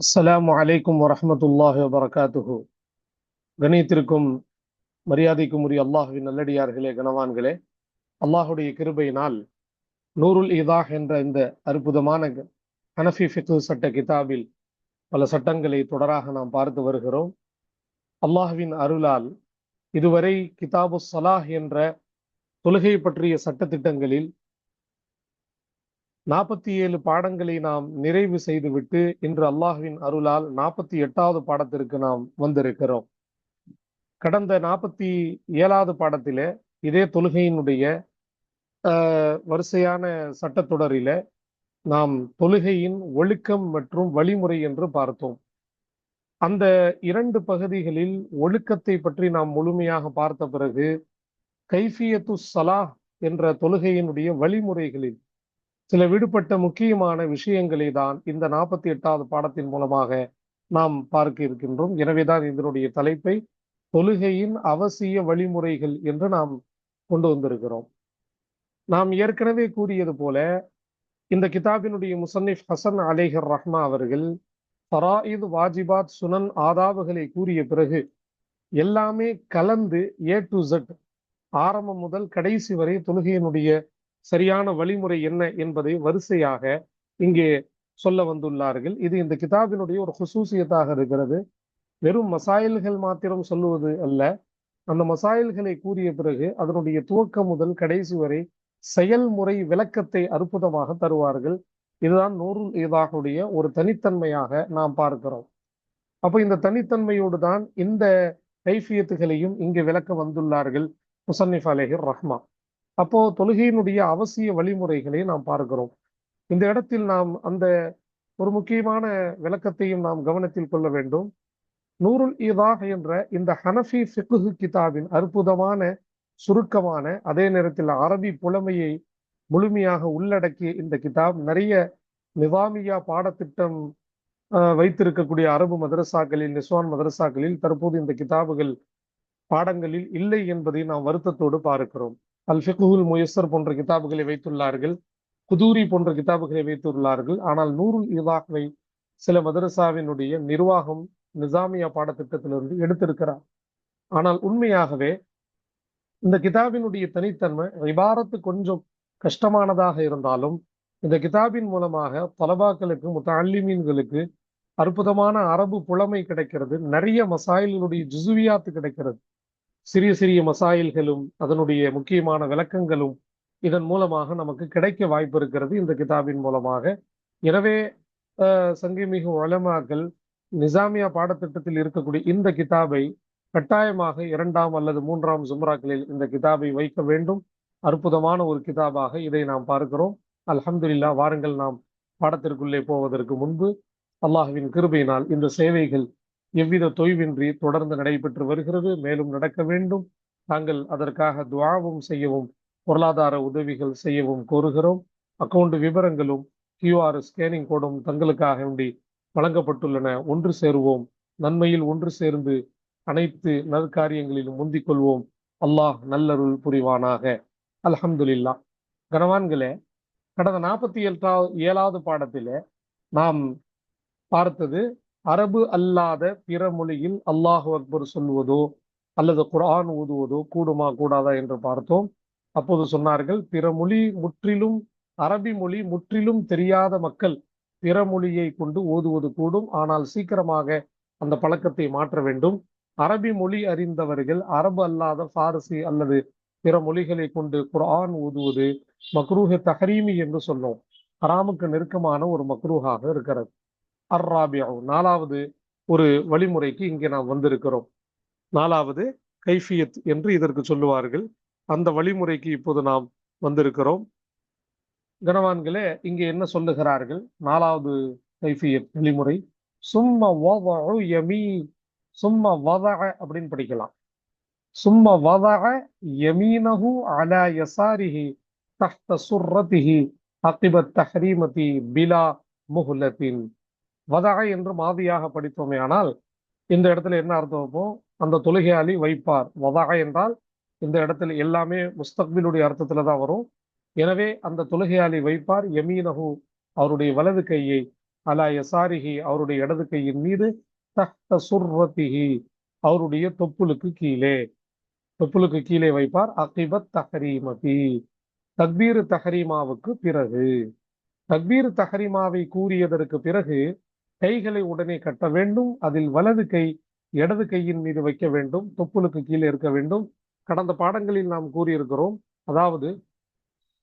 அஸ்லாம் அலைக்கும் வரமத்துல்லாஹி வபரகாத்துஹு. கணியத்திற்கும் மரியாதைக்கும் உரிய அல்லாஹுவின் நல்லடியார்களே கனவான்களே. அல்லாஹுடைய கிருபையினால் நூருல் இதாஹ் என்ற இந்த அற்புதமான ஹனஃபி ஃபித்து சட்ட கிதாபில் பல சட்டங்களை தொடராக நாம் பார்த்து வருகிறோம். அல்லாஹுவின் அருளால் இதுவரை கிதாபு சலாஹ் என்ற தொழுகை பற்றிய சட்டத்திட்டங்களில் நாற்பத்தி ஏழு பாடங்களை நாம் நிறைவு செய்துவிட்டு இன்று அல்லாஹுவின் அருளால் நாற்பத்தி எட்டாவது பாடத்திற்கு நாம் வந்திருக்கிறோம். கடந்த நாற்பத்தி ஏழாவது பாடத்திலே இதே தொழுகையினுடைய ஆஹ், வரிசையான சட்டத்தொடரில நாம் தொழுகையின் ஒழுக்கம் மற்றும் வழிமுறை என்று பார்த்தோம். அந்த இரண்டு பகுதிகளில் ஒழுக்கத்தை பற்றி நாம் முழுமையாக பார்த்த பிறகு கைஃபியத்து சலாஹ் என்ற தொழுகையினுடைய வழிமுறைகளில் சில விடுபட்ட முக்கியமான விஷயங்களை தான் இந்த நாற்பத்தி எட்டாவது பாடத்தின் மூலமாக நாம் பார்க்க இருக்கின்றோம். எனவேதான் இதனுடைய தலைப்பை தொழுகையின் அவசிய வழிமுறைகள் என்று நாம் கொண்டு வந்திருக்கிறோம். நாம் ஏற்கனவே கூறியது போல இந்த கிதாபினுடைய முசன்னிஃப் ஹசன் அலேஹர் ரஹ்மா அவர்கள் ஃபராயித் வாஜிபாத் சுனன் ஆதாபுகளை கூறிய பிறகு எல்லாமே கலந்து ஏ டு ஜெட் ஆரம்பம் முதல் கடைசி வரை தொழுகையினுடைய சரியான வழிமுறை என்ன என்பதை வரிசையாக இங்கே சொல்ல வந்துள்ளார்கள். இது இந்த கிதாபினுடைய ஒரு ஹுசூசியத்தாக இருக்கிறது. வெறும் மசாயல்கள் மாத்திரம் சொல்லுவது அல்ல. அந்த மசாயல்களை கூறிய பிறகு அதனுடைய துவக்கம் முதல் கடைசி வரை செயல்முறை விளக்கத்தை அற்புதமாக தருவார்கள். இதுதான் நூறுல் ஈதாகுடைய ஒரு தனித்தன்மையாக நாம் பார்க்கிறோம். அப்போ இந்த தனித்தன்மையோடு தான் இந்த கைஃபியத்துகளையும் இங்கு விளக்க வந்துள்ளார்கள். முசன்னிஃப் அலேஹிர் ரஹ்மா. அப்போ தொழுகையினுடைய அவசிய வழிமுறைகளை நாம் பார்க்கிறோம். இந்த இடத்தில் நாம் அந்த ஒரு முக்கியமான விளக்கத்தையும் நாம் கவனத்தில் கொள்ள வேண்டும். நூருல் ஈதாஹ் என்ற இந்த ஹனஃபி ஃபிக்ஹு கிதாபின் அற்புதமான சுருக்கமான அதே நேரத்தில் அரபி புலமையை முழுமையாக உள்ளடக்கிய இந்த கிதாப் நிறைய நிவாமியா பாடத்திட்டம் வைத்திருக்கக்கூடிய அரபு மதரசாக்களில் நிஸ்வான் மதரசாக்களில் தற்போது இந்த கிதாபுகள் பாடங்களில் இல்லை என்பதை நாம் வருத்தத்தோடு பார்க்கிறோம். அல் ஃபிகுல் முயஸ்ஸர் போன்ற கிதாபுகளை வைத்துள்ளார்கள். குதூரி போன்ற கிதாபுகளை வைத்துள்ளார்கள். ஆனால் நூருல் இதாஹ்வை சில மதரசாவினுடைய நிர்வாகம் நிசாமியா பாடத்திட்டத்திலிருந்து எடுத்திருக்கிறார். ஆனால் உண்மையாகவே இந்த கிதாபினுடைய தனித்தன்மை இபாரத்து கொஞ்சம் கஷ்டமானதாக இருந்தாலும் இந்த கிதாபின் மூலமாக தலபாக்களுக்கு முத்தல்லிமீன்களுக்கு அற்புதமான அரபு புலமை கிடைக்கிறது. நிறைய மசாயில்களுடைய ஜுசுவியாத்து கிடைக்கிறது. சிறிய சிறிய மசாயில்களும் அதனுடைய முக்கியமான விளக்கங்களும் இதன் மூலமாக நமக்கு கிடைக்க வாய்ப்பு இருக்கிறது இந்த கிதாபின் மூலமாக. எனவே அஹ், சங்கிமிகு உலமாக்கள் நிசாமியா பாடத்திட்டத்தில் இருக்கக்கூடிய இந்த கிதாபை கட்டாயமாக இரண்டாம் அல்லது மூன்றாம் ஜும்ராக்களில் இந்த கிதாபை வைக்க வேண்டும். அற்புதமான ஒரு கிதாபாக இதை நாம் பார்க்கிறோம். அல்ஹம்துல்லா வாருங்கள் நாம் பாடத்திற்குள்ளே போவதற்கு முன்பு. அல்லாஹுவின் கிருபையினால் இந்த சேவைகள் எவ்வித தொய்வின்றி தொடர்ந்து நடைபெற்று வருகிறது. மேலும் நடக்க வேண்டும். நாங்கள் அதற்காக துவாவும் செய்யவும் பொருளாதார உதவிகள் செய்யவும் கோருகிறோம். அக்கவுண்ட் விவரங்களும் கியூஆர் ஸ்கேனிங் கோடும் தங்களுக்காக வேண்டி வழங்கப்பட்டுள்ளன. ஒன்று சேருவோம். நன்மையில் ஒன்று சேர்ந்து அனைத்து நற்காரியங்களிலும் முந்திக் கொள்வோம். அல்லாஹ் நல்லருள் புரிவானாக. அலஹம்துல்லா கனவான்களே கடந்த நாற்பத்தி எட்டாவது ஏழாவது பாடத்திலே நாம் பார்த்தது அரபு அல்லாத பிற மொழியில் அல்லாஹு அக்பர் சொல்வதோ அல்லது குரான் ஊதுவதோ கூடுமா கூடாதா என்று பார்த்தோம். அப்போது சொன்னார்கள் பிற மொழி முற்றிலும் அரபி மொழி முற்றிலும் தெரியாத மக்கள் பிற மொழியை கொண்டு ஓதுவது கூடும். ஆனால் சீக்கிரமாக அந்த பழக்கத்தை மாற்ற வேண்டும். அரபி மொழி அறிந்தவர்கள் அரபு அல்லாத பாரசி அல்லது பிற மொழிகளை கொண்டு குரான் ஓதுவது மக்ரூஹ தஹரீமி என்று சொன்னோம். ஹராமுக்கு நெருக்கமான ஒரு மக்ரூஹாக இருக்கிறது. அர்ராபியா நாலாவது ஒரு வழிமுறைக்கு இங்கே நாம் வந்திருக்கிறோம். நாலாவது கைஃபியத் என்று இதற்கு சொல்லுவார்கள். அந்த வழிமுறைக்கு இப்போது நாம் வந்திருக்கிறோம். கனவான்களே இங்கே என்ன சொல்லுகிறார்கள்? நாலாவது கைஃபியத் வழிமுறை. சும்ம யமி யமீ சும்ம வதஅ அப்படின்னு படிக்கலாம். சும்ம வதக யமீனஹு அலா யசாரிஹி தஹ்த சுர்ரதிஹி அகிபத் தஹரீமதி பிலா முஹ்லத்தின் வதஅ என்று மாதியாக படித்தோமே ஆனால் இந்த இடத்துல என்ன அர்த்தம் வைப்போம்? அந்த தொழுகையாளி வைப்பார். வதஅ என்றால் இந்த இடத்துல எல்லாமே முஸ்தக்பிலுடைய அர்த்தத்துல தான் வரும். எனவே அந்த தொழுகையாளி வைப்பார். யமீனஹு அவருடைய வலது கையை அலா எசாரிஹி அவருடைய இடது கையின் மீது தஹ்த சுர்ரத்திஹி அவருடைய தொப்புளுக்கு கீழே. தொப்புளுக்கு கீழே வைப்பார். அகிபத் தஹரீமதி. தக்பீர் தஹரீமாவுக்கு பிறகு. தக்பீர் தஹரீமாவை கூறியதற்கு பிறகு கைகளை உடனே கட்ட வேண்டும். அதில் வலது கை இடது கையின் மீது வைக்க வேண்டும். தொப்புளுக்கு கீழே இருக்க வேண்டும். கடந்த பாடங்களில் நாம் கூறியிருக்கிறோம் அதாவது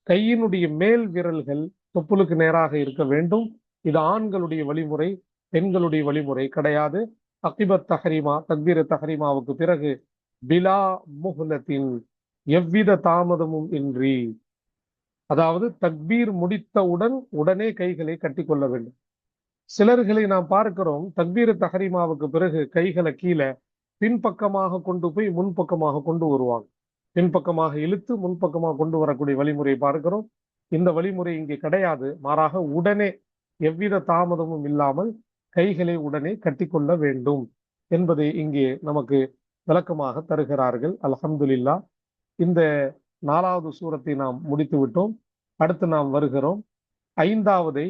கையினுடைய மேல் விரல்கள் தொப்புளுக்கு நேராக இருக்க வேண்டும். இது ஆண்களுடைய வழிமுறை பெண்களுடைய வழிமுறை கிடையாது. அகிபத் தஹரிமா தக்பீர தஹரிமாவுக்கு பிறகு பிலா முஹ்லத்தின் எவ்வித தாமதமும் இன்றி அதாவது தக்பீர் முடித்தவுடன் உடனே கைகளை கட்டிக்கொள்ள வேண்டும். சிலர்களை நாம் பார்க்கிறோம் தக்பீர் தஹரிமாவுக்கு பிறகு கைகளை கீழே பின்பக்கமாக கொண்டு போய் முன்பக்கமாக கொண்டு வருவாங்க. பின்பக்கமாக இழுத்து முன்பக்கமாக கொண்டு வரக்கூடிய வழிமுறை பார்க்கிறோம். இந்த வழிமுறை இங்கே கிடையாது. மாறாக உடனே எவ்வித தாமதமும் இல்லாமல் கைகளை உடனே கட்டிக்கொள்ள வேண்டும் என்பதை இங்கே நமக்கு விளக்கமாக தருகிறார்கள். அலஹம்துல்லா இந்த நாலாவது சூரத்தை நாம் முடித்து விட்டோம் அடுத்து நாம் வருகிறோம். ஐந்தாவதை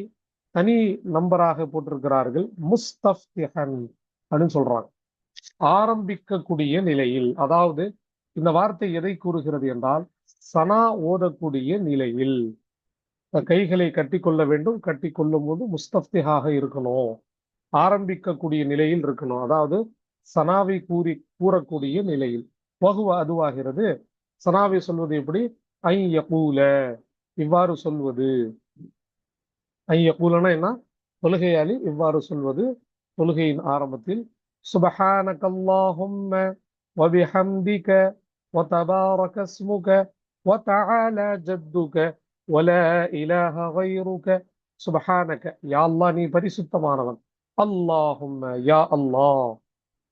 தனி நம்பராக போட்டிருக்கிறார்கள் முஸ்தப்திஹன் அப்படின்னு சொல்றாங்க. ஆரம்பிக்கக்கூடிய நிலையில் அதாவது இந்த வார்த்தை எதை கூறுகிறது என்றால் சனா ஓதக்கூடிய நிலையில் கைகளை கட்டி கொள்ள வேண்டும் கட்டி கொள்ளும் போது முஸ்தப்திகாக இருக்கணும் ஆரம்பிக்கக்கூடிய நிலையில் இருக்கணும். அதாவது சனாவை கூறி கூறக்கூடிய நிலையில். வகுவ அதுவாகிறது. சனாவை சொல்வது எப்படி? ஐயகூல இவ்வாறு சொல்வது. ஐயகூலனா என்ன தொழுகையாளி இவ்வாறு சொல்வது தொழுகையின் ஆரம்பத்தில் சுபஹானகல்லாஹும்ம வபிஹம்திக وتبارك اسمك وتعالى جدك ولا إله غيرك سبحانك يا الله நீ பரிசுத்தமானவன் அல்லாஹும்ம யா அல்லாஹ்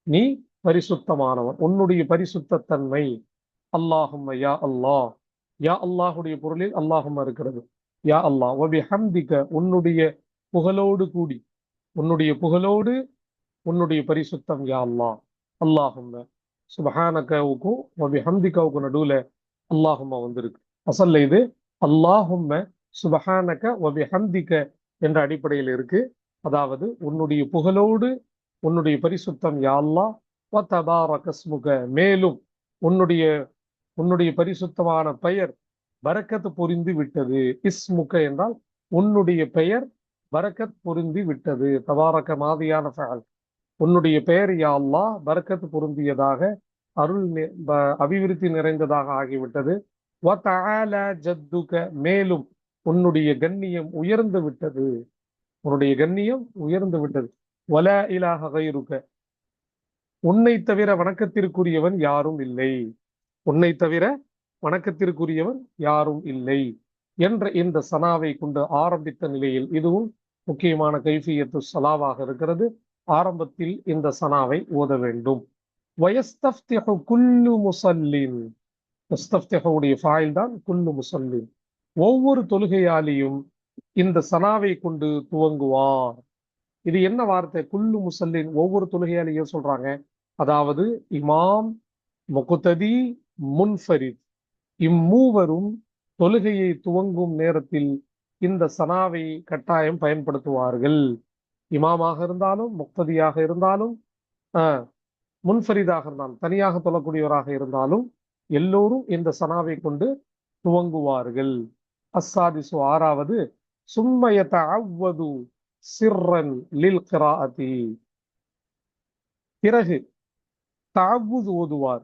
நீ பரிசுத்தமானவன் உன்னுடைய பரிசுத்த தன்மை அல்லாஹும்ம யா அல்லாஹ் யா அல்லாஹுடைய பொருளில் அல்லாஹும்ம இருக்கிறது யா அல்லாஹ் வபி ஹம்திக உன்னுடைய புகழோடு கூடி உன்னுடைய புகழோடு உன்னுடைய பரிசுத்தம் யா அல்லா அல்லாஹும்ம சுபஹானகவுக்கும் வபி ஹம்திகாவுக்கும் நடுவுல அல்லாஹும்மா வந்திருக்கு. அசல்ல இது அல்லாஹும்ம சுபஹானக்க வபி ஹம்திக என்ற அடிப்படையில் இருக்கு. அதாவது உன்னுடைய புகழோடு உன்னுடைய பரிசுத்தம் யா அல்லா வத்தபார கஸ்முக மேலும் உன்னுடைய உன்னுடைய பரிசுத்தமான பெயர் பரக்கத் பொருந்தி விட்டது. இஸ்முக என்றால் உன்னுடைய பெயர் பரக்கத் பொருந்தி விட்டது. தவாரக்க மாதியான ஃபஅல். உன்னுடைய பெயர் யா அல்லாஹ் பரக்கத் பொருந்தியதாக அருள் அபிவிருத்தி நிறைந்ததாக ஆகிவிட்டது. வ ஜத்துக மேலும் உன்னுடைய கண்ணியம் உயர்ந்து விட்டது. உன்னுடைய கண்ணியம் உயர்ந்து விட்டது. வல இலாஹ கைருக்க உன்னை தவிர வணக்கத்திற்குரியவன் யாரும் இல்லை. உன்னை தவிர வணக்கத்திற்குரியவர் யாரும் இல்லை என்ற இந்த சனாவை கொண்டு ஆரம்பித்த நிலையில் இதுவும் முக்கியமான கைஃபியத்து சலாவாக இருக்கிறது. ஆரம்பத்தில் இந்த சனாவை ஓத வேண்டும். வயஸ்தஃப்திஹு குல்லு முசல்லின். முஸ்தப்திஹுடைய ஃபாயில் தான் குல்லு முசல்லின். ஒவ்வொரு தொழுகையாளியும் இந்த சனாவை கொண்டு துவங்குவார். இது என்ன வார்த்தை? குல்லு முசல்லின் ஒவ்வொரு தொழுகையாளியும் சொல்றாங்க. அதாவது இமாம் முகுத்ததி முன்ஃபரித். இம்மூவரும் தொழுகையை துவங்கும் நேரத்தில் இந்த சனாவை கட்டாயம் பயன்படுத்துவார்கள். இமாமாக இருந்தாலும் முக்ததியாக இருந்தாலும் ஆஹ், முன்ஃபரிதாக இருந்தாலும் தனியாக தொழக்கூடியவராக இருந்தாலும் எல்லோரும் இந்த சனாவை கொண்டு துவங்குவார்கள். அஸ்ஸாதிசு ஆறாவது சும்மயத்த அவ்வது சிர்ரன் லில் கிராஅதி. பிறகு தாவுது ஓதுவார்.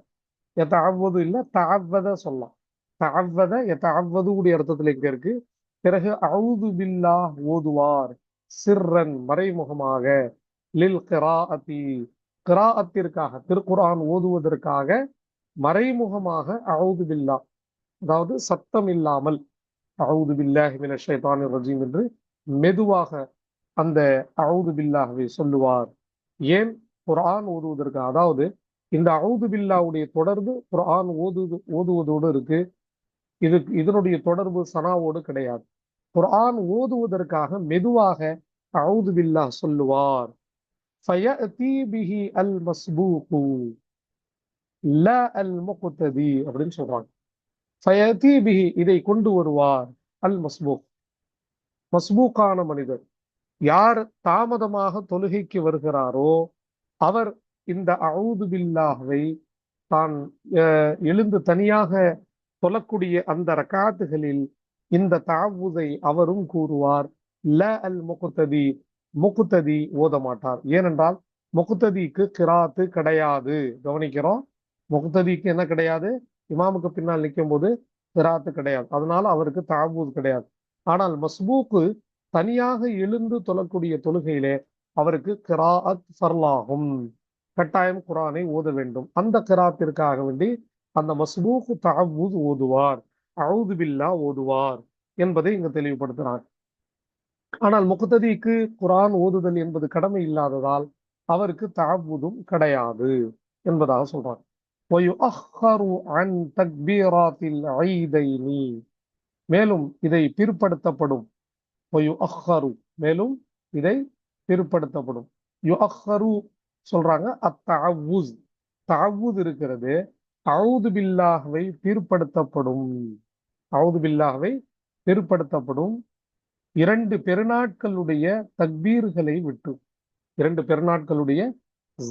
எத்தஅவ்வது இல்ல தாவத சொல்லலாம். தஅவ்வத எத்தஅவ்வது உடைய அர்த்தத்தில் இங்க இருக்கு? பிறகு அவுது பில்லா ஓதுவார். சிர்ரன் மறைமுகமாக. லில் கிராஅதி. கிராஅத்திற்காக திருக்குரான் ஓதுவதற்காக மறைமுகமாக அவுது பில்லா அதாவது சத்தம் இல்லாமல் அவுது பில்லாஹி மின ஷைத்தானிர் ரஜீம் என்று மெதுவாக அந்த அவுது பில்லாஹ்வை சொல்லுவார். ஏன்? குரான் ஓதுவதற்கு அதாவது இந்த அவுது பில்லாவுடைய தொடர்பு குரான் ஓதுவது ஓதுவதோடு இருக்கு. இது இதனுடைய தொடர்பு சனாவோடு கிடையாது. குரான் ஓதுவதற்காக மெதுவாக அவுது பில்லா சொல்லுவார். அல் மஸ்பூகு. ல அல் முக்ததி அப்படின்னு சொல்றாங்க. ஃபயஅதி பிஹி இதை கொண்டு வருவார் அல் மஸ்பூக். மஸ்பூக்கான மனிதர். யார் தாமதமாக தொழுகைக்கு வருகிறாரோ அவர் இந்த அவுது பில்லாவை தான் அஹ், எழுந்து தனியாக சொல்லக்கூடிய அந்த ரக்காத்துகளில் இந்த தாவூதை அவரும் கூறுவார் ல அல் முகுத்ததி முகுத்ததி ஓத மாட்டார். ஏனென்றால் முகுத்ததிக்கு கிராத்து கிடையாது. கவனிக்கிறோம் முகுத்ததிக்கு என்ன கிடையாது? இமாமுக்கு பின்னால் நிற்கும் போது கிராத்து கிடையாது. அதனால அவருக்கு தாவூத் கிடையாது. ஆனால் மஸ்பூக்கு தனியாக எழுந்து தொழக்கூடிய தொழுகையிலே அவருக்கு கிராத் ஃபர்லாகும். கட்டாயம் குரானை ஓத வேண்டும். அந்த கிராத்திற்காக வேண்டி அந்த மஸ்பூக்கு தகவுது ஓதுவார் அவுது பில்லா ஓதுவார் என்பதை இங்கு தெளிவுபடுத்துகிறாங்க ஆனால் முகத்ததிக்கு குரான் ஓதுதல் என்பது கடமை இல்லாததால் அவருக்கு தாவுதும் கிடையாது என்பதாக சொல்றாங்க. மேலும் இதை பிற்படுத்தப்படும். மேலும் இதை பிற்படுத்தப்படும். யு அஹ்ஹரு சொல்றாங்க அத்தாவூஸ் தாவூத் இருக்கிறது அவுது பில்லாஹ்வை பிற்படுத்தப்படும். அவுது பில்லாஹ்வை பிற்படுத்தப்படும். இரண்டு பெருநாட்களுடைய தக்பீர்களை விட்டு இரண்டு பெருநாட்களுடைய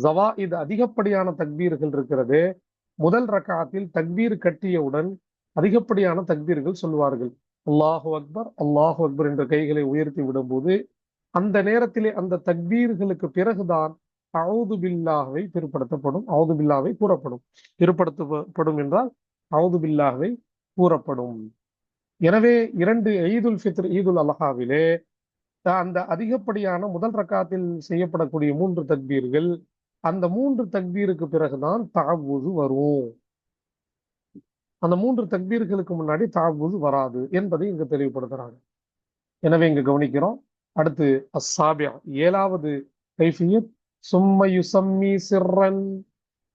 ஜவாயித் அதிகப்படியான தக்பீர்கள் இருக்கிறது. முதல் ரக்காத்தில் தக்பீர் கட்டியவுடன் அதிகப்படியான தக்பீர்கள் சொல்லுவார்கள். அல்லாஹு அக்பர் அல்லாஹு அக்பர் என்ற கைகளை உயர்த்தி விடும்போது அந்த நேரத்திலே அந்த தக்பீர்களுக்கு பிறகுதான் அவுது பில்லாஹ்வை பிற்படுத்தப்படும் அவுது பில்லாவை கூறப்படும். பிற்படுத்தப்படும் என்றால் அவுது பில்லாஹ்வை கூறப்படும். எனவே இரண்டு ஈதுல் ஃபித்ர் ஈதுல் அலஹாவிலே அந்த அதிகப்படியான முதல் ரக்காத்தில் செய்யப்படக்கூடிய மூன்று தக்பீர்கள் அந்த மூன்று தக்பீருக்கு பிறகுதான் தாவூது வரும். அந்த மூன்று தக்பீர்களுக்கு முன்னாடி தாவூது வராது என்பதை இங்கு தெளிவுபடுத்துறாங்க. எனவே இங்க கவனிக்கிறோம். அடுத்து அஸ்ஸாபியா ஏழாவது கைஃபியத் சும்ம யுசம்மி சிர்ரன்.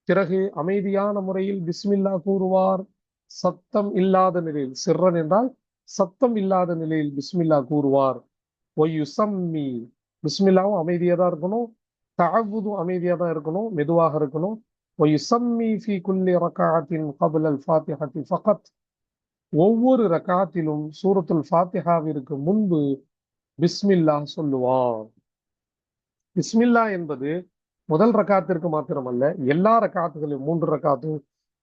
பிறகு அமைதியான முறையில் பிஸ்மில்லா கூறுவார். சத்தம் இல்லாத நிலையில் சிறன் என்றால் சத்தம் இல்லாத நிலையில் பிஸ்மில்லா கூறுவார். ஒய்யுசம்மி பிஸ்மில்லாவும் அமைதியா தான் இருக்கணும். தஅவுதும் அமைதியா தான் இருக்கணும் மெதுவாக இருக்கணும். ஒய்யுசம்மி ஃபி குல்லி ரக்காத்தின் கபுல் அல் ஃபாத்திஹத்தி ஃபகத். ஒவ்வொரு ரக்காத்திலும் சூரத்துல் ஃபாத்திஹாவிற்கு முன்பு பிஸ்மில்லா சொல்லுவார். பிஸ்மில்லா என்பது முதல் ரக்காத்திற்கு மாத்திரமல்ல எல்லா ரக்காத்துகளிலும் மூன்று ரக்காத்தும்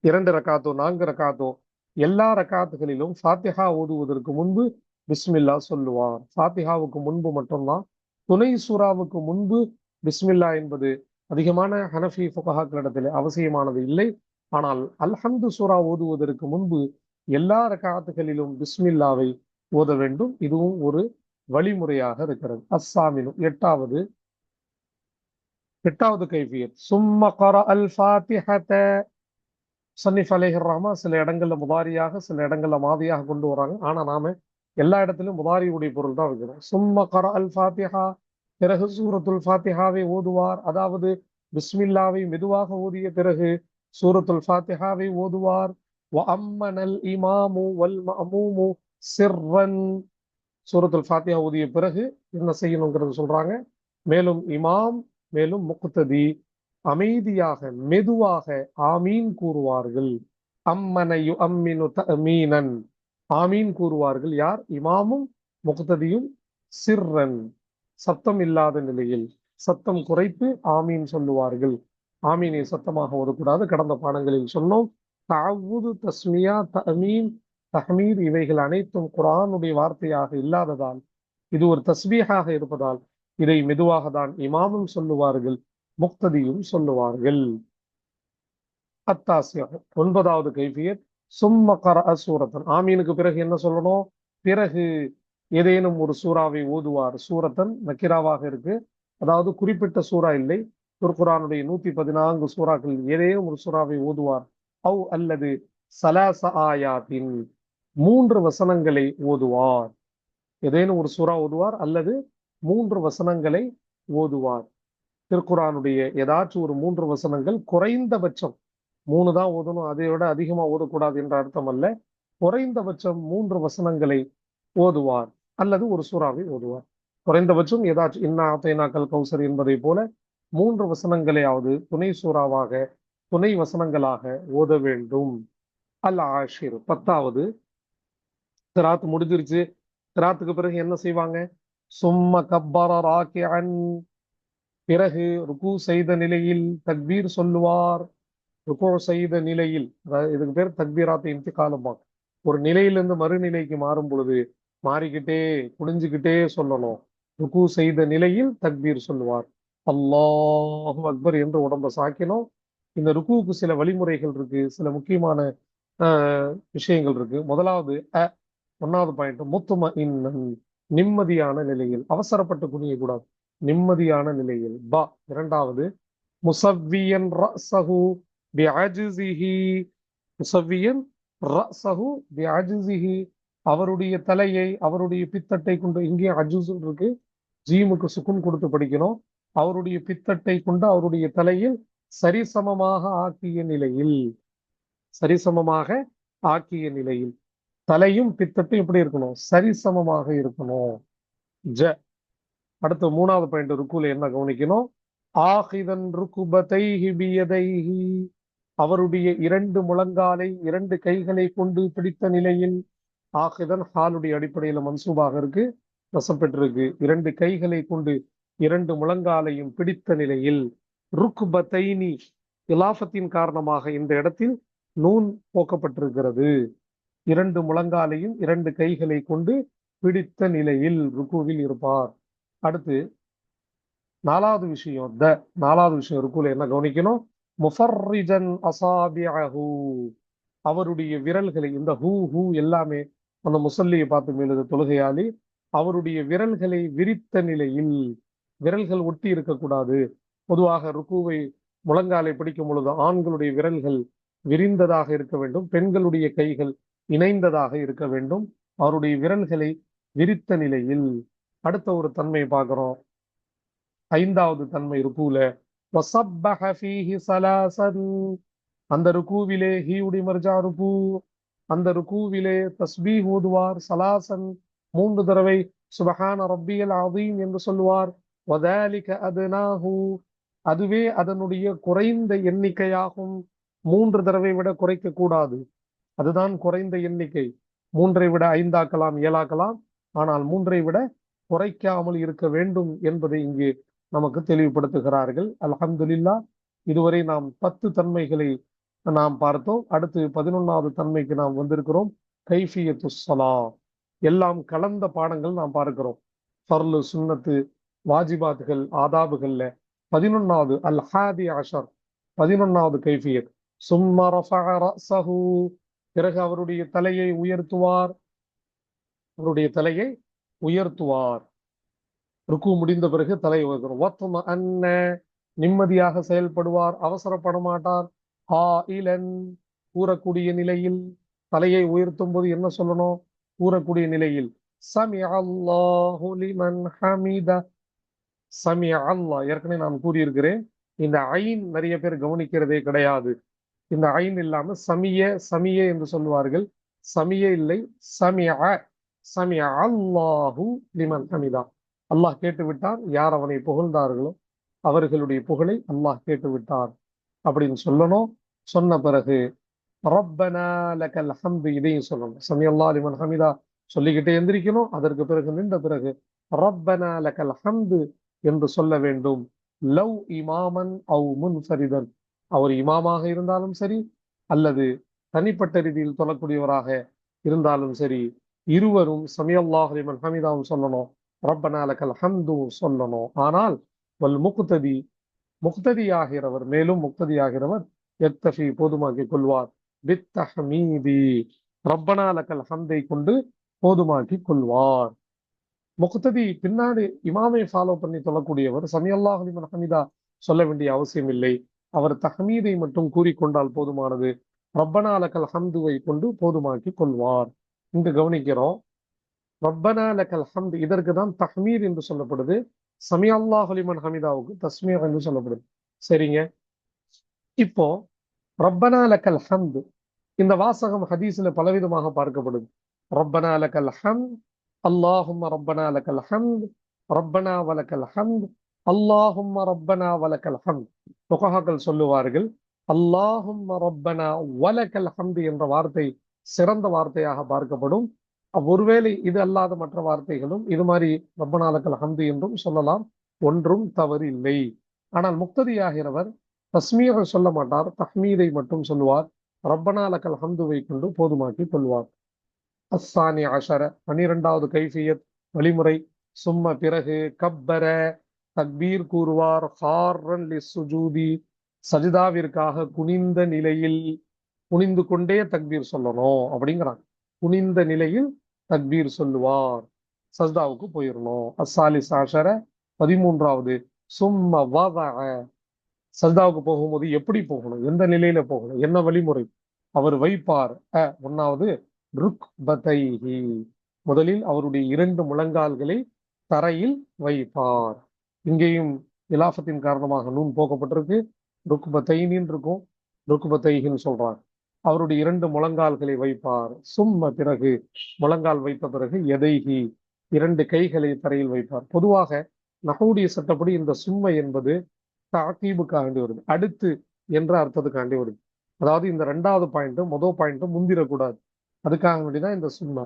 இரண்டு ரக்காத்தோ நான்கு ரக்காத்தோ எல்லா ரக்காத்துகளிலும் ஃபாத்திஹா ஓதுவதற்கு முன்பு பிஸ்மில்லா சொல்லுவான் ஃபாத்திஹாவுக்கு முன்பு மட்டும்தான் துணை சூறாவுக்கு முன்பு பிஸ்மில்லா என்பது அதிகமான ஹனஃபி ஃபுகஹாக்களிடத்தில் அவசியமானது இல்லை. ஆனால் அல்ஹம்து சூரா ஓதுவதற்கு முன்பு எல்லா ரக்காத்துகளிலும் பிஸ்மில்லாவை ஓத வேண்டும். இதுவும் ஒரு வழிமுறையாக இருக்கிறது. அஸ்ஸாமினும் எட்டாவது எட்டாவது கைஃபியத் சும்ம கர அல் ஃபாத்திஹத சன்னிஃப் அலேஹர் ரஹ்மா சில இடங்கள்ல முதாரியாக சில இடங்கள்ல மாதியாக கொண்டு வராங்க. ஆனா நாம எல்லா இடத்துலையும் முதாரியுடைய பொருள் தான் வைக்கிறோம் சும்ம கர அல் ஃபாத்திஹா பிறகு சூரத்துல் ஃபாத்திஹாவை ஓதுவார். அதாவது பிஸ்மில்லாவை மெதுவாக ஓதிய பிறகு சூரத்துல் ஃபாத்திஹாவை ஓதுவார். அம்மனல் இமாமு வல் மமூமு சிர்ரன் சூரத்துல் ஃபாத்திஹா ஓதிய பிறகு என்ன செய்யணுங்கிறது சொல்றாங்க. மேலும் இமாம் மேலும் முக்ததி அமைதியாக மெதுவாக ஆமீன் கூறுவார்கள். அம்மனையு அம்மினு தமீனன் ஆமீன் கூறுவார்கள். யார்? இமாமும் முக்ததியும் சிர்ரன். சத்தம் இல்லாத நிலையில் சத்தம் குறைத்து ஆமீன் சொல்லுவார்கள். ஆமீனை சத்தமாக ஓதக்கூடாது கடந்த பாடங்களில் சொன்னோம் தாவூது தஸ்மியா தமீன் தஹமீர் இவைகள் அனைத்தும் குரானுடைய வார்த்தையாக இல்லாததால் இது ஒரு தஸ்பீஹாக இருப்பதால் இதை மெதுவாக தான் இமாமும் சொல்லுவார்கள் முக்ததியும் சொல்லுவார்கள். அத்தாசியம் ஒன்பதாவது கைஃபியத் சும்ம கர அசூரத்தன் ஆமீனுக்கு பிறகு என்ன சொல்லணும்? பிறகு ஏதேனும் ஒரு சூறாவை ஓதுவார். சூரத்தன் நக்கிராவாக இருக்கு. அதாவது குறிப்பிட்ட சூறா இல்லை. குர்குரானுடைய நூத்தி பதினான்கு சூறாக்கள் ஏதேனும் ஒரு சூறாவை ஓதுவார். அவ் அல்லது சலாச ஆயாத்தின் மூன்று வசனங்களை ஓதுவார். ஏதேனும் ஒரு சூறா ஓதுவார் அல்லது மூன்று வசனங்களை ஓதுவார். திருக்குறானுடைய ஏதாச்சும் ஒரு மூன்று வசனங்கள் குறைந்தபட்சம் மூணு தான் ஓதணும் அதை விட அதிகமா ஓதக்கூடாது என்ற அர்த்தம் அல்ல. குறைந்தபட்சம் மூன்று வசனங்களை ஓதுவார் அல்லது ஒரு சூறாவை ஓதுவார். குறைந்தபட்சம் ஏதாச்சும் இன்னா தேனாக்கள் கௌசர் என்பதை போல மூன்று வசனங்களையாவது துணை சூறாவாக துணை வசனங்களாக ஓத வேண்டும். அல் ஆஷிர் பத்தாவது. திராத்து முடிஞ்சிருச்சு. திராத்துக்கு பிறகு என்ன செய்வாங்க? சும்ம கப்பர ராக்கியன் பிறகு ருக்கு செய்த நிலையில் தக்பீர் சொல்லுவார். ருக்கு செய்த நிலையில் அதாவது இதுக்கு பேர் தக்பீராத்தை இன்திகாலமா ஒரு நிலையிலிருந்து மறுநிலைக்கு மாறும் பொழுது மாறிக்கிட்டே குடிஞ்சுக்கிட்டே சொல்லணும். ருக்கு செய்த நிலையில் தக்பீர் சொல்லுவார். அல்லாஹு அக்பர் என்று உடம்ப சாக்கினோம். இந்த ருக்குவுக்கு சில வழிமுறைகள் இருக்கு. சில முக்கியமான ஆஹ், விஷயங்கள் இருக்கு. முதலாவது அ ஒன்னாவது பாயிண்ட் முத்தும இன்னன். நிம்மதியான நிலையில் அவசரப்பட்டு குனிய கூடாது. நிம்மதியான நிலையில். பா இரண்டாவது முசவ்வியன் ரஸஹு பிஅஜ்ஸிஹி முசவ்வியன் ரஸஹு பிஅஜ்ஸிஹி அவருடைய தலையை அவருடைய பித்தட்டை கொண்டு இங்கே அஜுஸ் இருக்கு. ஜீமுக்கு சுக்குன் கொடுத்து படிக்கணும். அவருடைய பித்தட்டை கொண்டு அவருடைய தலையில் சரிசமமாக ஆக்கிய நிலையில் சரிசமமாக ஆக்கிய நிலையில். தலையும் பித்தட்டும் எப்படி இருக்கணும்? சரிசமமாக இருக்கணும். ஜ. அடுத்து மூணாவது பாயிண்ட் ருக்குல என்ன கவனிக்கணும்? ஆஹிதன் ருக்குபத்தை பியதைஹி. அவருடைய இரண்டு முழங்காலை இரண்டு கைகளை கொண்டு பிடித்த நிலையில் ஆஹிதன் ஹாலுடைய அடிப்படையில மன்சூபாக இருக்கு ரசம் பெற்றிருக்கு. இரண்டு கைகளை கொண்டு இரண்டு முழங்காலையும் பிடித்த நிலையில் ருக்குபதைனி இலாஃபத்தின் காரணமாக இந்த இடத்தில் நூன் போக்கப்பட்டிருக்கிறது. இரண்டு முழங்காலையும் இரண்டு கைகளை கொண்டு பிடித்த நிலையில் ருக்குவில் இருப்பார். அடுத்து நாலாவது விஷயம் த நாலாவது விஷயம் ருக்குல என்ன கவனிக்கணும்? முஃபர்ரிஜன் அசாபியஹு அவருடைய விரல்களை இந்த ஹூ ஹூ எல்லாமே அந்த முசல்லியை பார்த்து மேலுது தொழுகையாளி அவருடைய விரல்களை விரித்த நிலையில் விரல்கள் ஒட்டி இருக்கக்கூடாது. பொதுவாக ருக்குவை முழங்காலை பிடிக்கும் பொழுது ஆண்களுடைய விரல்கள் விரிந்ததாக இருக்க வேண்டும். பெண்களுடைய கைகள் இணைந்ததாக இருக்க வேண்டும். அவருடைய விரல்களை விரித்த நிலையில் அடுத்த ஒரு தன்மை பார்க்கிறோம். ஐந்தாவது தன்மை ருக்குல அந்த ருக்குவிலே ஹீயுடி மர்ஜா ருக்கு அந்த ருக்குவிலே தஸ்பீ ஓதுவார் சலாசன். மூன்று தடவை சுபஹான ரப்பியல் அதீம் என்று சொல்லுவார். வதாலிக அதுனாஹு. அதுவே அதனுடைய குறைந்த எண்ணிக்கையாகும். மூன்று தடவை விட குறைக்க கூடாது. அதுதான் குறைந்த எண்ணிக்கை. மூன்றை விட ஐந்தாக்கலாம் ஏழாக்கலாம். ஆனால் மூன்றை விட குறைக்காமல் இருக்க வேண்டும் என்பதை இங்கே நமக்கு தெளிவுபடுத்துகிறார்கள். அல்ஹம்துலில்லா இதுவரை நாம் பத்து தன்மைகளை நாம் பார்த்தோம். அடுத்து பதினொன்னாவது தன்மைக்கு நாம் வந்திருக்கிறோம். கைஃபியத்து ஸலா. எல்லாம் கலந்த பாடங்கள் நாம் பார்க்கிறோம். ஃபர்லு சுன்னத்து வாஜிபாத்துகள் ஆதாபுகள்ல பதினொன்னாவது அல் ஹாதி ஆஷர் பதினொன்னாவது கைஃபியத். சும்ம பிறகு அவருடைய தலையை உயர்த்துவார். அவருடைய தலையை உயர்த்துவார். ருக்கு முடிந்த பிறகு தலையை உயர்த்துவார். ஒத்தம அன்ன நிம்மதியாக செயல்படுவார். அவசரப்பட மாட்டார் ஆ இலன் கூறக்கூடிய நிலையில் தலையை உயர்த்தும் போது என்ன சொல்லணும்? கூறக்கூடிய நிலையில் சமி அல்லாஹு லிமன் சமி அல்லாஹ் ஏற்கனவே நான் கூறியிருக்கிறேன் இந்த ஐன் நிறைய பேர் கவனிக்கிறதே கிடையாது. இந்த ஐன் இல்லாம சமிய சமிய என்று சொல்லுவார்கள். சமிய இல்லை சமிய சமிய அல்லாஹு லிமன் ஹமிதா. அல்லாஹ் கேட்டு விட்டார் யார் அவனை புகழ்ந்தார்களோ அவர்களுடைய புகழை அல்லாஹ் கேட்டு விட்டார் அப்படின்னு சொல்லணும். சொன்ன பிறகு ரப்பனா லக்கல் ஹம்து இதையும் சொல்லணும். சமி அல்லாஹ் லிமன் ஹமிதா சொல்லிக்கிட்டே எந்திரிக்கணும். அதற்கு பிறகு நின்ற பிறகு ரப்பனா லக்கல் ஹம்து என்று சொல்ல வேண்டும். லவ் இமாமன் அவு முன்ஃபரிதன். அவர் இமாமாக இருந்தாலும் சரி அல்லது தனிப்பட்ட ரீதியில் தொழக்கூடியவராக இருந்தாலும் சரி இருவரும் சமியல்லாஹிமன் ஹமிதாவும் சொல்லணும். ரப்பனாலக்கல் ஹம்துவும் சொல்லணும். ஆனால் வல் முக்ததி முக்ததி ஆகிறவர் மேலும் முக்ததி ஆகிறவர் எத்தஃபி போதுமாக்கிக் கொள்வார். பித்தஹமீதி ஹமீதி ரப்பனாலக்கல் ஹந்தை கொண்டு போதுமாக்கிக் கொள்வார். முக்ததி பின்னாடி இமாமை ஃபாலோ பண்ணி சொல்லக்கூடியவர் சமியல்லாஹ் ஹமீதா ஹமிதா சொல்ல வேண்டிய அவசியம் இல்லை. அவர் தஹமீதை மட்டும் கூறிக்கொண்டால் போதுமானது. ரப்பனா லக்கல் ஹம்துவை கொண்டு போதுமாக்கிக் கொள்வார். இங்கு கவனிக்கிறோம். ரப்பனா லக்கல் ஹம்து இதற்கு தான் தஹ்மீர் என்று சொல்லப்படுது. சமி அல்லாஹ் லிமன் ஹமிதாவுக்கு தஸ்மீர் என்று சொல்லப்படுது. சரிங்க. இப்போ ரப்பனா லக்கல் ஹம்து இந்த வாசகம் ஹதீஸ்ல பலவிதமாக பார்க்கப்படுது. ரப்பனா லக்கல் ஹம் அல்லாஹும்ம ரப்பனா லக்கல் ஹம்த் ரப்பனா வலக்கல் ஹம்த் அல்லாஹும் ரப்பனா வலக்கல் ஹம் புகஹாக்கள் சொல்லுவார்கள் அல்லாஹும் ரப்பனா வலக்கல் ஹம்து என்ற வார்த்தை சிறந்த வார்த்தையாக பார்க்கப்படும். ஒருவேளை இது அல்லாத மற்ற வார்த்தைகளும் இது மாதிரி ரப்பனாலக்கல் ஹம்து என்றும் சொல்லலாம் ஒன்றும் தவறு இல்லை ஆனால் முக்ததியாகிறவர் தஸ்மீக சொல்ல மாட்டார் தஹ்மீதை மட்டும் சொல்லுவார் ரப்பனாலக்கல் ஹம்துவை கொண்டு போதுமாக்கி கொள்வார். அஸ்ஸானி அஷர பனிரெண்டாவது கைஃபியத் வழிமுறை சும்ம பிறகு கப்பர தக்பீர் கூறுவார் ஹார்ரன் சுஜூதி சஜிதாவிற்காக குனிந்த நிலையில் குனிந்து கொண்டே தக்பீர் சொல்லணும் அப்படிங்கிறாங்க. குனிந்த நிலையில் தக்பீர் சொல்லுவார் சஜ்தாவுக்கு போயிடணும் அசாலி சாஷர பதிமூன்றாவது சும்ம வதஅ. சஜ்தாவுக்கு போகும்போது எப்படி போகணும்? எந்த நிலையில போகணும்? என்ன வழிமுறை? அவர் வைப்பார். அ ஒன்னாவது ருக்பதைஹி. முதலில் அவருடைய இரண்டு முழங்கால்களை தரையில் வைப்பார். இங்கேயும் இலாஃபத்தின் காரணமாக நூன் போக்கப்பட்டிருக்கு. ருக்குபத்தைனின் இருக்கும் ருக்குபத்தைகின்னு சொல்றாங்க அவருடைய இரண்டு முழங்கால்களை வைப்பார். சும்ம பிறகு முழங்கால் வைத்த பிறகு எதைகி இரண்டு கைகளை தரையில் வைப்பார். பொதுவாக நகவுடைய சட்டப்படி இந்த சும்ம என்பது தாக்கீபுக்காண்டி வருது. அடுத்து என்ற அர்த்தத்துக்காண்டி வருது. அதாவது இந்த ரெண்டாவது பாயிண்ட்டும் முதல் பாயிண்ட்டும் முந்திரக்கூடாது. அதுக்காக வேண்டிதான் இந்த சும்மா.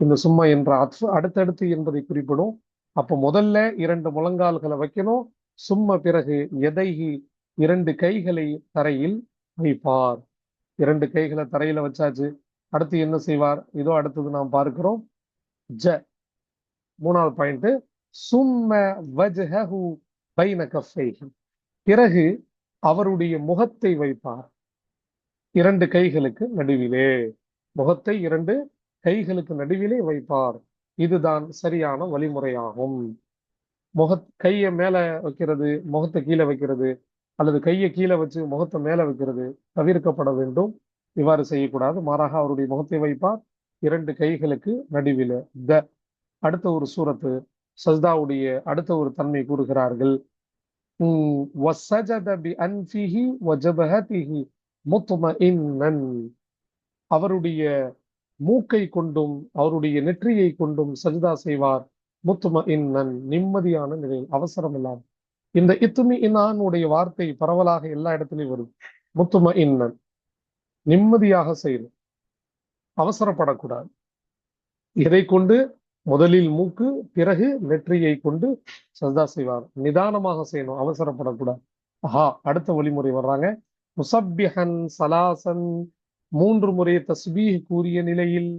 இந்த சும்மா என்ற அர்த்த அடுத்தடுத்து என்பதை குறிப்பிடும். அப்போ முதல்ல இரண்டு முழங்கால்களை வைக்கணும். சும்மா பிறகு எதைகி இரண்டு கைகளை தரையில் வைப்பார். இரண்டு கைகளை தரையில வச்சாச்சு. அடுத்து என்ன செய்வார்? இதோ அடுத்தது நாம் பார்க்கிறோம். ஜ. மூணாவது பாயிண்ட். சும்ம வஜ்ஹஹு பைன கஃபைஹி. பிறகு அவருடைய முகத்தை வைப்பார். இரண்டு கைகளுக்கு நடுவிலே. முகத்தை இரண்டு கைகளுக்கு நடுவிலே வைப்பார். இதுதான் சரியான வழிமுறையாகும். முகத் கையை மேலே வைக்கிறது முகத்தை கீழே வைக்கிறது அல்லது கையை கீழே வச்சு முகத்தை மேலே வைக்கிறது தவிர்க்கப்பட வேண்டும். இவ்வாறு செய்யக்கூடாது. மாறாக அவருடைய முகத்தை வைப்பார். இரண்டு கைகளுக்கு நடுவில். த அடுத்த ஒரு சூரத்து சஸ்தாவுடைய அடுத்த ஒரு தன்மை கூறுகிறார்கள். அவருடைய மூக்கை கொண்டும் அவருடைய நெற்றியை கொண்டும் சஜிதா செய்வார். முத்தும இன்னன் நிம்மதியான நிலையில் அவசரம் இல்லாமல் இந்த இத்துமி இன்னானுடைய வார்த்தை பரவலாக எல்லா இடத்துலையும் வரும். முத்தும இன்னன் நிம்மதியாக செய்யணும் அவசரப்படக்கூடாது. இதை கொண்டு முதலில் மூக்கு பிறகு நெற்றியை கொண்டு சஜ்தா செய்வார். நிதானமாக செய்யணும் அவசரப்படக்கூடாது. ஆஹா அடுத்த வழிமுறை வர்றாங்க. முசப்பிஹன் சலாசன் மூன்று முறை தஸ்பீஹ் கூறிய நிலையில்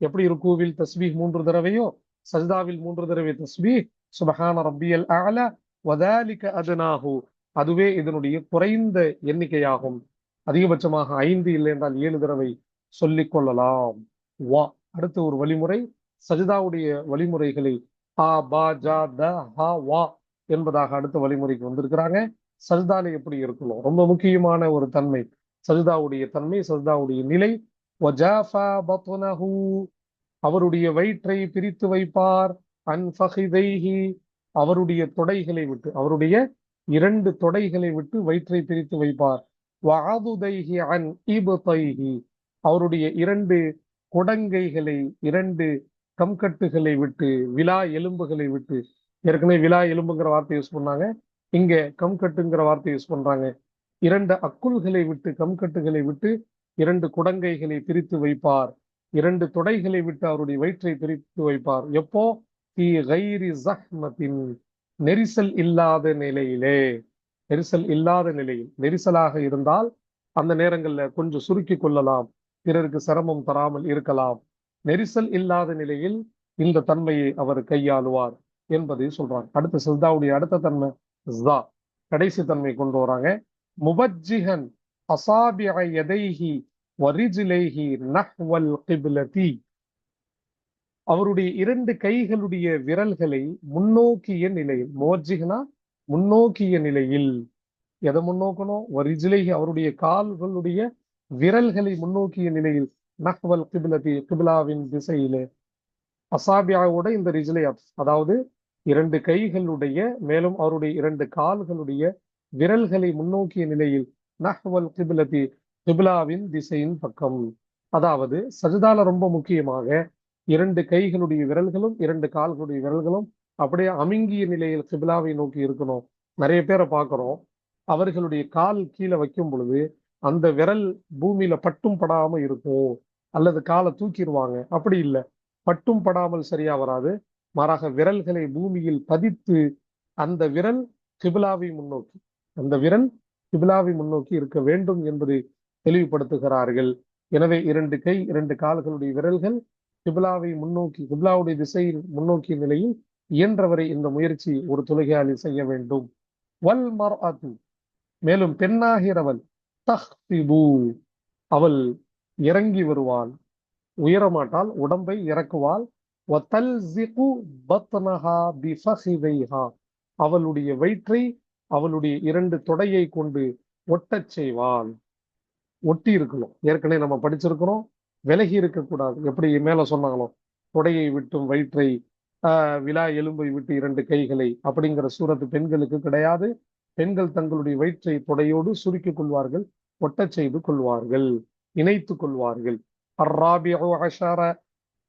எப்படி ருக்கூவில் தஸ்பீஹ் மூன்று தடவையோ சஜ்தாவில் மூன்று தடவை தஸ்பீஹ் சுபஹான ரப்பியல் அல வதாலிக அதனாகு அதுவே இதனுடைய குறைந்த எண்ணிக்கையாகும். அதிகபட்சமாக ஐந்து இல்லை என்றால் ஏழு தடவை சொல்லிக் கொள்ளலாம். வா. அடுத்த ஒரு வழிமுறை. சஜிதாவுடைய வழிமுறைகளை ஆ பா ஜா த ஹா வா என்பதாக அடுத்த வழிமுறைக்கு வந்திருக்கிறாங்க. சஜிதால எப்படி இருக்கணும்? ரொம்ப முக்கியமான ஒரு தன்மை. சஜிதாவுடைய தன்மை சஜிதாவுடைய நிலை வஜாஃபா அவருடைய வயிற்றை பிரித்து வைப்பார் அன்ஃபஹிதைஹி அவருடைய தொடைகளை விட்டு அவருடைய இரண்டு தொடைகளை விட்டு வயிற்றை பிரித்து வைப்பார். வாதுதைஹி அன் இப்தைஹி அவருடைய இரண்டு குடங்கைகளை இரண்டு கம்கட்டுகளை விட்டு விழா எலும்புகளை விட்டு ஏற்கனவே விழா எலும்புங்கிற வார்த்தை யூஸ் பண்ணாங்க இங்க கம்கட்டுங்கிற வார்த்தை யூஸ் பண்றாங்க. இரண்டு அக்குள்களை விட்டு கம்கட்டுகளை விட்டு இரண்டு குடங்கைகளை பிரித்து வைப்பார். இரண்டு தொடைகளை விட்டு அவருடைய வயிற்றை பிரித்து வைப்பார். எப்போ? தி கைரி ஜஹ்மத்தின் நெரிசல் இல்லாத நிலையிலே. நெரிசல் இல்லாத நிலையில். நெரிசலாக இருந்தால் அந்த நேரங்கள்ல கொஞ்சம் சுருக்கி கொள்ளலாம். பிறருக்கு சிரமம் தராமல் இருக்கலாம். நெரிசல் இல்லாத நிலையில் இந்த தன்மையை அவர் கையாளுவார் என்பதை சொல்றாங்க. அடுத்த சில்தாவுடைய அடுத்த தன்மை கடைசி தன்மை கொண்டு வராங்க. முபஜ்ஜிஹன் அசாபிஅ எதைஹி வரிஜிலைஹி நஹ்வல் கிபிலதி. அவருடைய இரண்டு கைகளுடைய விரல்களை முன்னோக்கிய நிலையில் முவஜ்ஜிஹனா முன்னோக்கிய நிலையில். எதை முன்னோக்கணும்? வரிஜிலைஹி அவருடைய கால்களுடைய விரல்களை முன்னோக்கிய நிலையில் நஹ்வல் கிபிலதி கிபிலாவின் திசையிலே. அசாபியாவோட இந்த ரிஜிலை அதாவது இரண்டு கைகளுடைய மேலும் அவருடைய இரண்டு கால்களுடைய விரல்களை முன்னோக்கிய நிலையில் நஹ்வல் கிபிலதி கிபிலாவின் திசையின் பக்கம். அதாவது சஜிதால ரொம்ப முக்கியமாக இரண்டு கைகளுடைய விரல்களும் இரண்டு கால்களுடைய விரல்களும் அப்படியே அமிங்கிய நிலையில் கிபிலாவை நோக்கி இருக்கணும். நிறைய பேரை பார்க்குறோம். அவர்களுடைய கால் கீழே வைக்கும் பொழுது அந்த விரல் பூமியில பட்டும் படாம இருக்கும். அல்லது காலை தூக்கிடுவாங்க. அப்படி இல்லை. பட்டும் படாமல் சரியா வராது. மாறாக விரல்களை பூமியில் பதித்து அந்த விரல் கிபிலாவை முன்னோக்கி அந்த விரல் கிபிலாவை முன்னோக்கி இருக்க வேண்டும் என்பதை தெளிவுபடுத்துகிறார்கள். எனவே இரண்டு கை இரண்டு கால்களுடைய விரல்கள் கிபிலாவை முன்னோக்கி கிபிலாவுடைய திசையில் முன்னோக்கிய நிலையில் இயன்றவரை இந்த முயற்சி ஒரு தொழுகையாளி செய்ய வேண்டும். வல் மர் மேலும் பெண்ணாகிறவள் தஹ்திபு அவள் இறங்கி வருவாள். உயரமாட்டால் உடம்பை இறக்குவாள். அவளுடைய வயிற்றை அவளுடைய இரண்டு தொடையை கொண்டு ஒட்டச் செய்வாள். ஒட்டி இருக்கணும் ஏற்கனவே நம்ம படிச்சிருக்கிறோம். விலகி இருக்கக்கூடாது. எப்படி மேல சொன்னாங்களோ தொடையை விட்டும் வயிற்றை ஆஹ் விழா எலும்பை விட்டு இரண்டு கைகளை அப்படிங்கிற சூரத்து பெண்களுக்கு கிடையாது. பெண்கள் தங்களுடைய வயிற்றை தொடையோடு சுருக்கிக் கொள்வார்கள் ஒட்டச் செய்து கொள்வார்கள் இணைத்துக் கொள்வார்கள். அர்ராபிஉ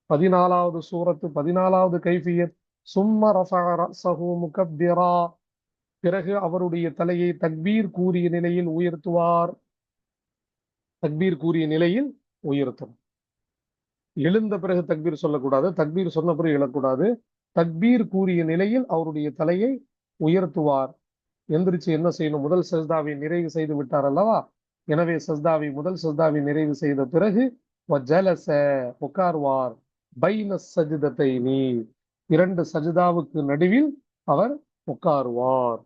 பதினாலாவது சூரத்து பதினாலாவது கைஃபியத் சும்ம ரஃபஅ முகப்பிரா. பிறகு அவருடைய தலையை தக்பீர் கூறிய நிலையில் உயர்த்துவார். தக்பீர் கூறிய நிலையில் உயர்த்தும். எழுந்த பிறகு தக்பீர் சொல்லக்கூடாது. தக்பீர் சொன்ன பிறகு எழக்கூடாது தக்பீர் கூறிய நிலையில் அவருடைய தலையை உயர்த்துவார். எந்திரிச்சு என்ன செய்யணும்? முதல் சஸ்தாவை நிறைவு செய்து விட்டார் அல்லவா? எனவே சஸ்தாவை முதல் சஜ்தாவை நிறைவு செய்த பிறகு வஜலச உட்கார்வார். பைன சஜிதத்தை நீ இரண்டு சஜிதாவுக்கு நடுவில் அவர் உட்காருவார்.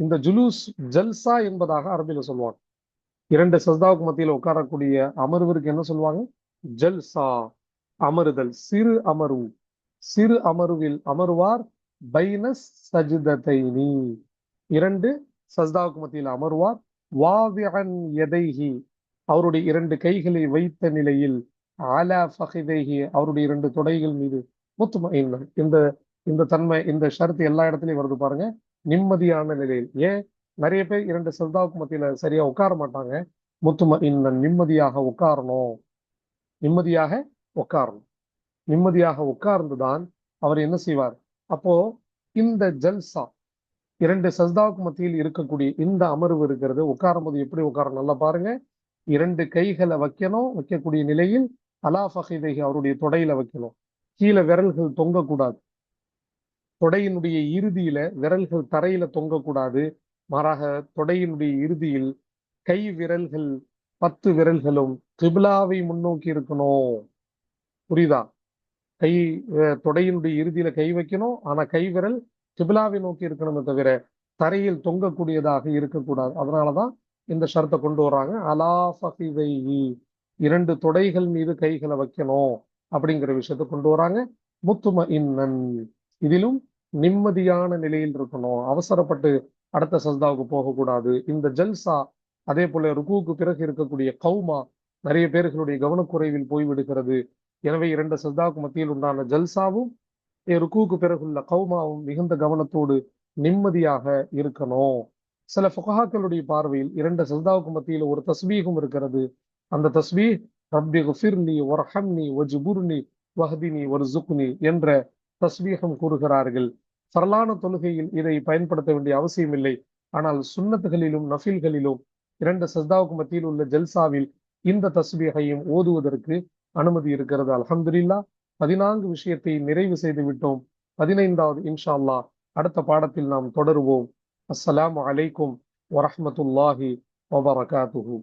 இந்த ஜுலூஸ் ஜல்சா என்பதாக அரபில சொல்லுவாங்க. இரண்டு சஸ்தாவுக்கு மத்தியில் உட்காரக்கூடிய அமர்விற்கு என்ன சொல்லுவாங்க? ஜல்சா அமருதல் சிறு அமர்வு. சிறு அமர்வில் அமர்வார் பைனஸ் சஜிதத்தைனி இரண்டு சஸ்தாவுக்கு மத்தியில் அமர்வார் வாவியன் எதைஹி அவருடைய இரண்டு கைகளை வைத்த நிலையில் ஆலா ஃபஹிதைஹி அவருடைய இரண்டு தொடைகள் மீது முத்தும இந்த இந்த தன்மை இந்த ஷரத்து எல்லா இடத்துலயும் வருது பாருங்க. நிம்மதியான நிலையில். ஏன்? நிறைய பேர் இரண்டு செல்தாவுக்கு மத்தியில சரியா உட்கார மாட்டாங்க. முத்தும நிம்மதியாக உட்காரணும். நிம்மதியாக உட்காரணும். நிம்மதியாக உட்கார்ந்துதான் அவர் என்ன செய்வார்? அப்போ இந்த ஜல்சா இரண்டு சஸ்தாவுக்கு மத்தியில் இருக்கக்கூடிய இந்த அமர்வு இருக்கிறது. உட்காரும் போது எப்படி உட்காரணும்? நல்லா பாருங்க. இரண்டு கைகளை வைக்கணும். வைக்கக்கூடிய நிலையில் அலா ஃபஹிதைஹி அவருடைய தொடையில வைக்கணும். கீழே விரல்கள் தொங்கக்கூடாது. தொடையினுடைய இறுதியில விரல்கள் தரையில தொங்கக்கூடாது. மாறாக தொடையினுடைய இறுதியில் கை விரல்கள் பத்து விரல்களும் கிபிலாவை முன்னோக்கி இருக்கணும். புரியுதா? கை தொடையினுடைய இறுதியில கை வைக்கணும். ஆனா கை விரல் கிபிலாவை நோக்கி இருக்கணுமே தவிர தரையில் தொங்கக்கூடியதாக இருக்கக்கூடாது. அதனாலதான் இந்த ஷரத்தை கொண்டு வர்றாங்க. அலா இரண்டு தொடைகள் மீது கைகளை வைக்கணும் அப்படிங்கிற விஷயத்த கொண்டு வராங்க முத்தும இன்னன். இதிலும் நிம்மதியான நிலையில் இருக்கணும். அவசரப்பட்டு அடுத்த சஜ்தாவுக்கு போகக்கூடாது. இந்த ஜல்சா அதே போல ருக்குவுக்கு பிறகு இருக்கக்கூடிய கௌமா நிறைய பேர்களுடைய கவனக்குறைவில் போய்விடுகிறது. எனவே இரண்டு சஜ்தாவுக்கு மத்தியில் உண்டான ஜல்சாவும் ருக்குவுக்கு பிறகுள்ள கௌமாவும் மிகுந்த கவனத்தோடு நிம்மதியாக இருக்கணும். சில ஃபுகாக்களுடைய பார்வையில் இரண்டு சஜ்தாவுக்கு மத்தியில் ஒரு தஸ்பீகும் இருக்கிறது. அந்த தஸ்பீ ரப்பி குஃபிர்னி ஒர்ஹம்னி வஜ்புர்னி வஹதினி ஜுக்னி என்ற தஸ்வீகம் கூறுகிறார்கள். சரளான தொழுகையில் இதை பயன்படுத்த வேண்டிய அவசியம் இல்லை ஆனால் சுன்னத்துகளிலும் நஃபில்களிலும் இரண்டு சஸ்தாவுக்கு மத்தியில் உள்ள ஜல்சாவில் இந்த தஸ்வீகையும் ஓதுவதற்கு அனுமதி இருக்கிறது. அலமதுல்லா பதினான்கு விஷயத்தை நிறைவு செய்து விட்டோம். பதினைந்தாவது இன்ஷா அடுத்த பாடத்தில் நாம் தொடருவோம். அஸ்ஸலாமு அலைக்கும் வரஹமத்துல்லாஹி வபரகாத்துஹூ.